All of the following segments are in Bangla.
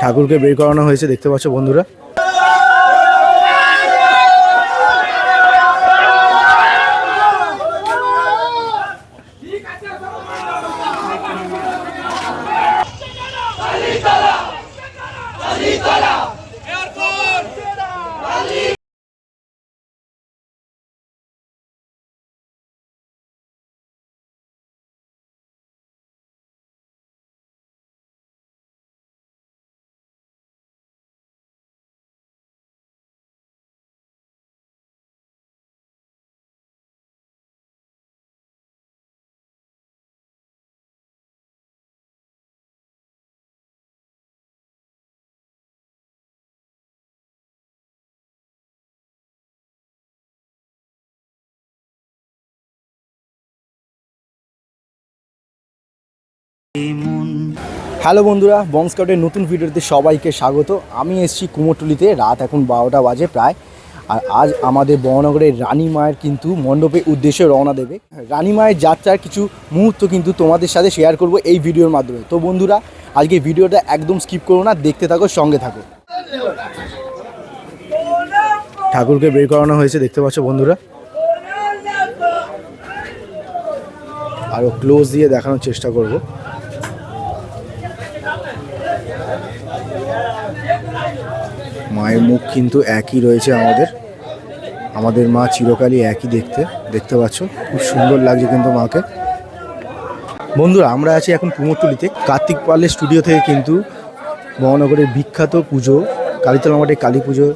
ঠাকুরকে বের করানো হয়েছে দেখতে পাচ্ছ বন্ধুরা। হ্যালো বন্ধুরা বং স্কাউটের নতুন ভিডিওতে সবাইকে স্বাগত। আমি এসেছি কুমোরটুলিতে, রাত এখন বারোটা বাজে প্রায়। আর আজ আমাদের বহনগরের রানী মায়ের কিন্তু মণ্ডপের উদ্দেশ্যে রওনা দেবে। রানী মায়ের যাত্রার কিছু মুহূর্ত কিন্তু তোমাদের সাথে শেয়ার করব এই ভিডিওর মাধ্যমে। তো বন্ধুরা, আজকে ভিডিওটা একদম স্কিপ করো না, দেখতে থাকো, সঙ্গে থাকো। ঠাকুরকে বের করানো হয়েছে, দেখতে পাচ্ছ বন্ধুরা। আরও ক্লোজ দিয়ে দেখানোর চেষ্টা করব। মায়ের মুখ কিন্তু একই রয়েছে আমাদের। আমাদের মা চিরকালই একই দেখতে দেখতে পাচ্ছ। খুব সুন্দর লাগছে কিন্তু মাকে। বন্ধুরা, আমরা আছি এখন কুমোরটুলিতে। কার্তিক পালের স্টুডিও থেকে কিন্তু মহানগরের বিখ্যাত পুজো, কালীতলা মাঠে কালী পুজো,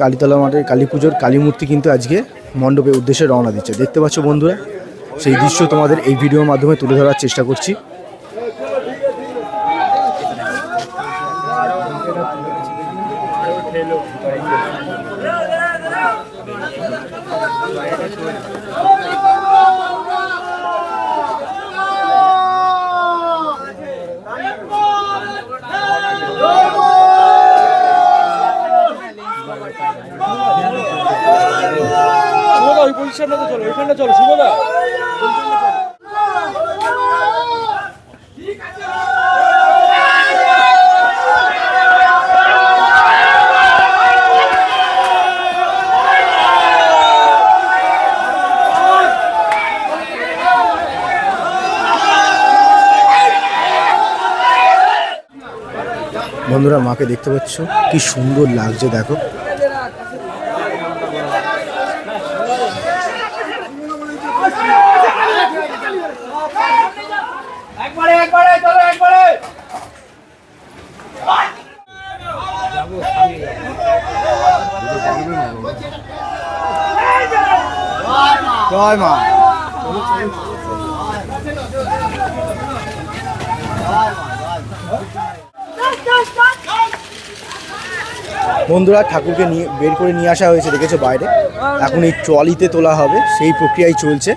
কালীতলা মাঠের কালী পুজোর কালী মূর্তি কিন্তু আজকে মণ্ডপের উদ্দেশ্যে রওনা দিচ্ছে। দেখতে পাচ্ছ বন্ধুরা, সেই দৃশ্য তোমাদের এই ভিডিওর মাধ্যমে তুলে ধরার চেষ্টা করছি। শুভদা ওই পজিশনটাতে চলো ওইখানটা চলো শুভদা বন্ধুরা মাকে দেখতে পাচ্ছ কি সুন্দর লাগছে দেখো। জয় মা। বন্ধুরা ঠাকুরকে নিয়ে বের করে নিয়ে আসা হয়েছে, দেখেছ বাইরে। এখন এই ট্রলিতে তোলা হবে, সেই প্রক্রিয়াই চলছে।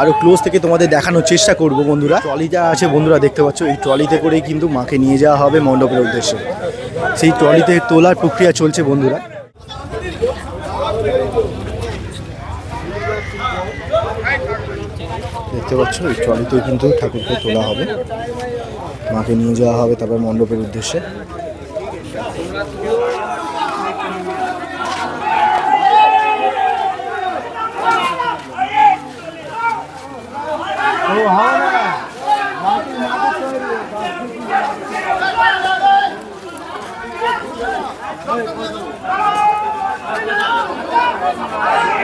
আরও ক্লোজ থেকে তোমাদের দেখানোর চেষ্টা করব বন্ধুরা। ট্রলিটা আছে বন্ধুরা দেখতে পাচ্ছ, এই ট্রলিতে করেই কিন্তু মাকে নিয়ে যাওয়া হবে মণ্ডপের উদ্দেশ্যে। সেই ট্রলিতে তোলার প্রক্রিয়া চলছে বন্ধুরা। দেখতে পাচ্ছ, এই ট্রলিতে কিন্তু ঠাকুরকে তোলা হবে। মাকে নিয়ে যাওয়া হবে তারপর মণ্ডপের উদ্দেশ্যে। Thank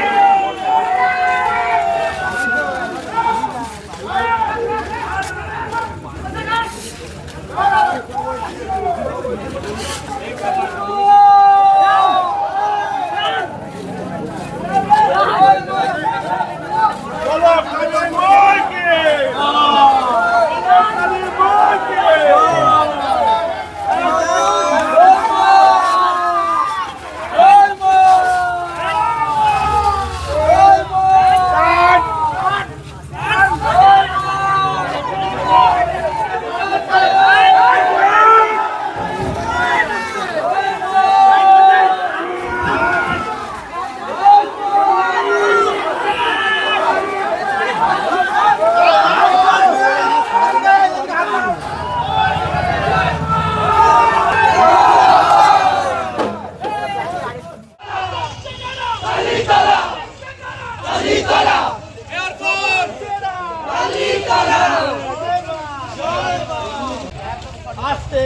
you. আসতে।